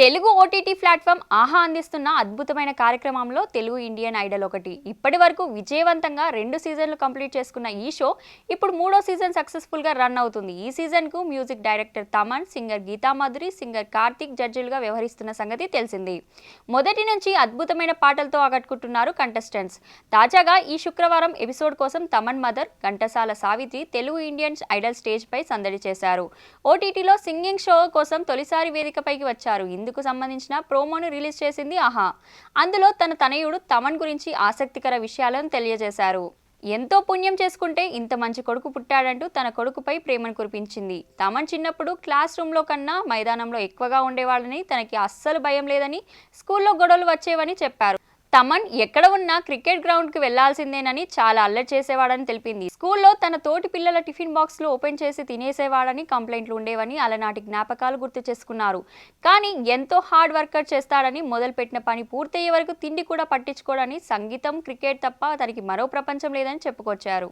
Telugu OTT platform ఆహా అందిస్తున్న అద్భుతమైన కార్యక్రమంలో తెలుగు ఇండియన్ ఐడల్ ఒకటి. ఇప్పటి వరకు విజయవంతంగా రెండు సీజన్లు కంప్లీట్ చేసుకున్న ఈ షో ఇప్పుడు మూడో సీజన్ సక్సెస్ఫుల్గా రన్ అవుతుంది. ఈ సీజన్కు music director Thaman singer Geetha Madhuri singer Karthik జడ్జిలుగా వ్యవహరిస్తున్న సంగతి తెలిసింది. మొదటి నుంచి అద్భుతమైన పాటలతో ఆకట్టుకుంటున్నారు కంటెస్టెంట్స్ తాజాగా ఈ శుక్రవారం ఎపిసోడ్ కోసం Thaman mother Ghantasala Savitri Telugu Indian Idol స్టేజ్పై సందడి చేశారు. ఓటీటీలో సింగింగ్ షో కోసం తొలిసారి వేదికపైకి వచ్చారు. ఇందుకు సంబంధించిన ప్రోమోను రిలీజ్ చేసింది ఆహా అందులో తన తనయుడు తమన్ గురించి ఆసక్తికర విషయాలను తెలియజేశారు. ఎంతో పుణ్యం చేసుకుంటే ఇంత మంచి కొడుకు పుట్టాడంటూ తన కొడుకుపై ప్రేమను కురిపించింది. తమన్ చిన్నప్పుడు క్లాస్ రూమ్లో కన్నా మైదానంలో ఎక్కువగా ఉండేవాళ్ళని తనకి అస్సలు భయం లేదని స్కూల్లో గొడవలు వచ్చేవని చెప్పారు. తమన్ ఎక్కడ ఉన్నా క్రికెట్ గ్రౌండ్కి వెళ్ళాల్సిందేనని చాలా అల్లరి చేసేవాడని తెలిపింది. స్కూల్లో తన తోటి పిల్లల టిఫిన్ బాక్స్లో ఓపెన్ చేసి తినేసేవాడని కంప్లైంట్లు ఉండేవని అలనాటి జ్ఞాపకాలు గుర్తు చేసుకున్నారు. కానీ ఎంతో హార్డ్ వర్కర్ చేస్తాడని మొదలుపెట్టిన పని పూర్తయ్యే వరకు తిండి కూడా పట్టించుకోడని సంగీతం క్రికెట్ తప్ప తనకి మరో ప్రపంచం లేదని చెప్పుకొచ్చారు.